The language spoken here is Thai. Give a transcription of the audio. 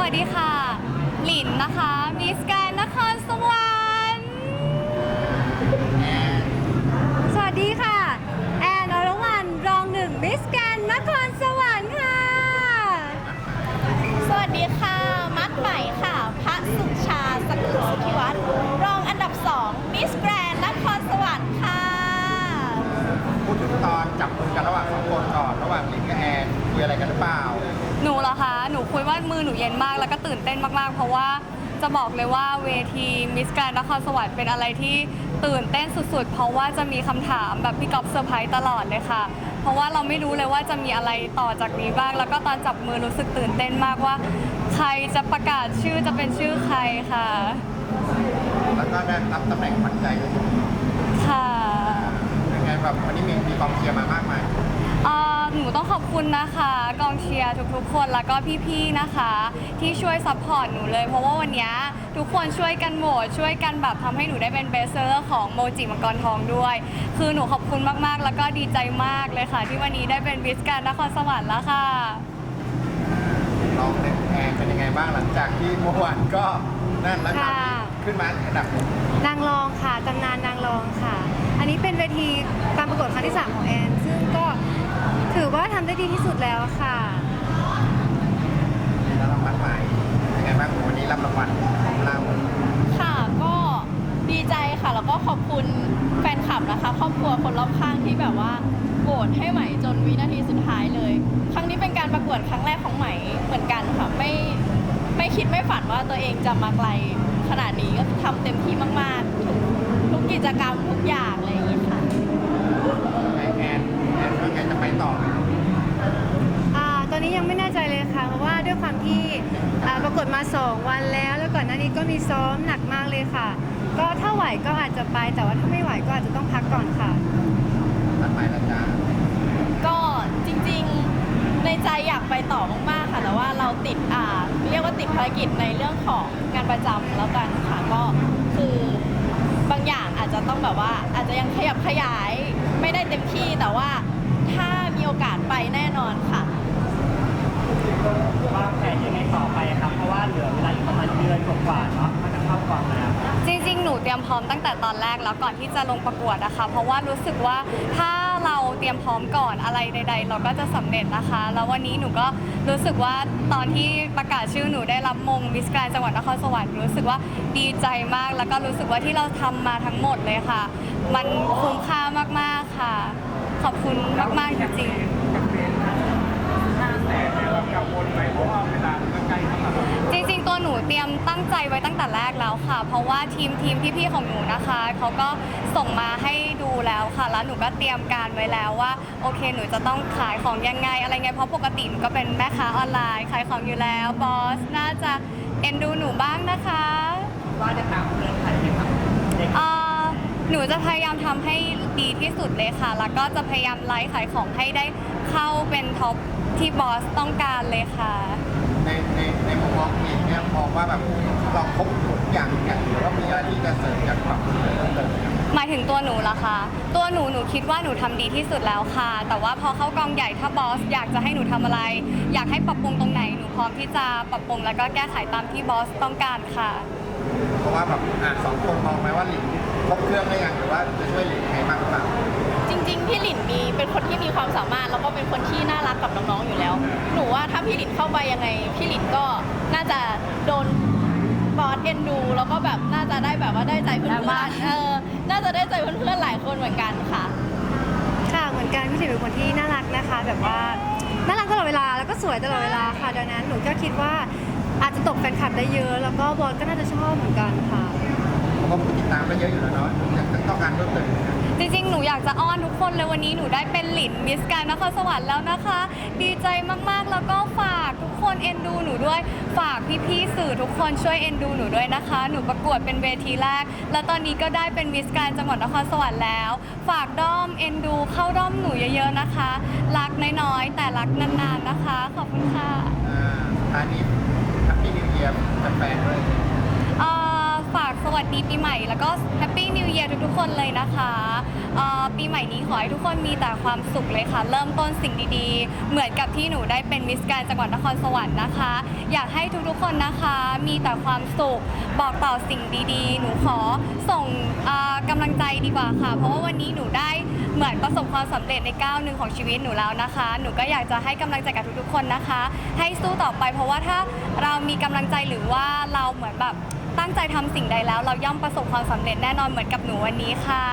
วัสดีค่ะ หลินนะคะ มิสแกรนนครสวรรค์ สวัสดีค่ะ แอนอรวรรณรองหนึ่งมิสแกรนนครสวรรค์ค่ะ สวัสดีค่ะ มัดใหม่ค่ะ พระสุชาสกุลสุธิวัฒน์รองอันดับ2มิสแกรนนครสวรรค์ค่ะ พูดถึงตอนจับมือกันระหว่างสองคนก่อนระหว่างหลินกับแอนคุยอะไรกันหรือเปล่า หนูเหรอคะ หนูคุยว่ามือหนูเย็นมาก แล้วก็ตื่นเต้นมากๆ เพราะว่าจะบอกเลยว่าเวทีมิสแกรนนครสวรรค์เป็นอะไรที่ตื่นเต้นสุดๆ เพราะว่าจะมีคำถามแบบพี่ก๊อฟเซอร์ไพรส์ตลอดเลยค่ะ เพราะว่าเราไม่รู้เลยว่าจะมีอะไรต่อจากนี้บ้าง แล้วก็ตอนจับมือรู้สึกตื่นเต้นมากว่า ใครจะประกาศชื่อจะเป็นชื่อใครค่ะ แล้วก็ได้รับตำแหน่งขวัญใจด้วยค่ะ ยังไงแบบวันนี้มีมีกองเชียร์มามากมายเอ่อ หนูต้องขอบคุณนะคะ กองเชียร์ทุกๆ คนแล้วก็พี่ๆนะคะ ที่ช่วยซัพพอร์ตหนูเลย เพราะว่าวันเนี้ยทุกคนช่วยกันโหวตช่วยกันแบบทำให้หนูได้เป็นเบสเซอร์ของโมจิมังกรทองด้วย คือหนูขอบคุณมากๆ แล้วก็ดีใจมากเลยค่ะ ที่วันนี้ได้เป็นบิสการนครสวรรค์แล้วค่ะน้องเนี่ยแอนเป็นยังไงบ้างหลังจากที่เมื่อวานก็นั่นแล้วครับค่ะขึ้นมาอันดับหนึ่งนางรองค่ะตำนานนางรองค่ะ อันนี้เป็นเวทีการประกวดครั้งที่ 3 ของแอน ได้ดีที่สุดแล้วค่ะแล้วรางวัลใหม่ยังไงบ้างวันนี้รับรางวัลของเราค่ะก็ดีใจค่ะ แล้วก็ขอบคุณแฟนคลับนะคะครอบครัวคนรอบข้างที่แบบว่าโหวตให้ใหม่จนวินาทีสุดท้ายเลย ครั้งนี้เป็นการประกวดครั้งแรกของใหม่เหมือนกันค่ะไม่ไม่คิดไม่ฝันว่าตัวเองจะมาไกลขนาดนี้ก็ทำเต็มที่มากๆ ทุกทุกกิจกรรมทุกอย่างอะไรอย่างนี้ค่ะ แอนแอนแอนว่าไงจะไปต่อไหม อ่าตอนนี้ยังไม่แน่ใจเลยค่ะ เพราะว่าด้วยความที่ อ่าประกวดมา 2 วันแล้ว แล้วก่อนหน้านี้ก็มีซ้อมหนักมากเลยค่ะ ก็ถ้าไหวก็อาจจะไป แต่ว่าถ้าไม่ไหวก็อาจจะต้องพักก่อนค่ะ ตัดไปแล้วจ้าก็จริงๆในใจอยากไปต่อมากๆค่ะ แต่ว่าเราติดอ่าเรียกว่าติดภารกิจในเรื่องของงานประจำแล้วกันค่ะก็คือบางอย่างอาจจะต้องแบบว่าอาจจะยังขยับขยายไม่ได้เต็มที่แต่ว่า ว่าเนาะมันจะเข้ากองแล้วจริงๆ หนูเตรียมพร้อมตั้งแต่ตอนแรกแล้วก่อนที่จะลงประกวดนะคะ เพราะว่ารู้สึกว่าถ้าเราเตรียมพร้อมก่อนอะไรใด ๆ เราก็จะสำเร็จนะคะ แล้ววันนี้หนูก็รู้สึกว่าตอนที่ประกาศชื่อหนูได้รับมงมิสแกรนจังหวัดนครสวรรค์รู้สึกว่าดีใจมาก แล้วก็รู้สึกว่าที่เราทำมาทั้งหมดเลยค่ะ มันคุ้มค่ามากๆค่ะ ขอบคุณมากๆจริงๆ จริงๆ ตัวหนูเตรียมตั้งใจไว้ตั้งแต่แรกแล้วค่ะ เพราะว่าทีมทีมพี่ๆของหนูนะคะเขาก็ส่งมาให้ดูแล้วค่ะ แล้วหนูก็เตรียมการไว้แล้วว่า โอเคหนูจะต้องขายของยังไงอะไรไงเพราะปกติหนูก็เป็นแม่ค้าออนไลน์ขายของอยู่แล้วบอสน่าจะเอ็นดูหนูบ้างนะคะว่าจะตามเพื่อนใครไหมครับเด็กเอ่อหนูจะพยายามทำให้ดีที่สุดเลยค่ะ แล้วก็จะพยายามไลฟ์ขายของให้ได้เข้าเป็นท็อปที่บอสต้องการเลยค่ะ ในในในมุมมองผู้หญิงเนี่ยมองว่าแบบเราครบทุกอย่างอย่างหรือว่ามีอะไรที่จะเสริมจากปรับปรุงเพิ่มเติมไหมครับหมายถึงตัวหนูล่ะคะ ตัวหนูหนูคิดว่าหนูทำดีที่สุดแล้วค่ะ แต่ว่าพอเข้ากองใหญ่ถ้าบอสอยากจะให้หนูทำอะไร อยากให้ปรับปรุงตรงไหนหนูพร้อมที่จะปรับปรุงแล้วก็แก้ไขตามที่บอสต้องการค่ะ เพราะว่าแบบอะสองคนมองไหมว่าหลินครบเครื่องได้ยังหรือว่าจะช่วยหลินยังไง มีเป็นคนที่มีความสามารถแล้วก็เป็นคนที่น่ารักกับน้องๆอยู่แล้ว หนูว่าถ้าพี่หลินเข้าไปยังไงพี่หลินก็น่าจะโดนบอสเอ็นดู แล้วก็แบบน่าจะได้แบบว่าได้ใจเพื่ดราม่าอนๆเออน่าจะได้ใจเพื่อนๆหลายคนเหมือนกันค่ะ ค่ะเหมือนกันพี่ถิเป็นคนที่น่ารักนะคะ แบบว่าน่ารักตลอดเวลาแล้วก็สวยตลอดเวลาค่ะดังนั้นหนูก็คิดว่าอาจจะตกแฟนคลับได้เยอะ แล้วก็บอลก็น่าจะชอบเหมือนกันค่ะ เพราะว่าผู้ติดตามก็เยอะอยู่แล้วเนาะอยากจะต้องการเพิ่มเติมไหมครับจริงๆ หนูอยากจะอ้อนทุกคนเลยวันนี้หนูได้เป็นหลินมิสแกรนนครสวรรค์แล้วนะคะ ดีใจมากๆ แล้วก็ฝากทุกคนเอ็นดูหนูด้วย ฝากพี่ๆ สื่อทุกคนช่วยเอ็นดูหนูด้วยนะคะ หนูประกวดเป็นเวทีแรก แล้วตอนนี้ก็ได้เป็นมิสแกรนจังหวัดนครสวรรค์แล้ว ฝากด้อมเอ็นดูเข้าด้อมหนูเยอะๆ นะคะ รักน้อยๆ แต่รักนานๆ นะคะ ขอบคุณค่ะ อ่าอันนี้แฮปปี้นิวเยียร์แฟนๆด้วยเอ่อ ฝากสวัสดีปีใหม่ แล้วก็แฮปปี้นิว e ย r ทุกๆคนเลยนะคะเอ่อปีใหม่นี้ขอให้ทุกคนมีแต่ความสุขเลยค่ะ เริ่มต้นสิ่งดีๆ เหมือนกับที่หนูได้เป็นมิสแกรนจังหวัดนครสวรรค์นะคะ อยากให้ทุกๆคนนะคะ มีแต่ความสุขบอกต่อสิ่งดีๆ หนูขอส่งเอ่อกำลังใจดีกว่าค่ะ เพราะว่าวันนี้หนูได้เหมือนประสบความสำเร็จในก้าวหนึ่งของชีวิตหนูแล้วนะคะ หนูก็อยากจะให้กำลังใจกับทุกๆคนนะคะ ให้สู้ต่อไป เพราะว่าถ้าเรามีกำลังใจหรือว่าเราเหมือนแบบ ตั้งใจทำสิ่งใดแล้ว เราย่อมประสบความสำเร็จแน่นอนเหมือนกับหนูวันนี้ค่ะ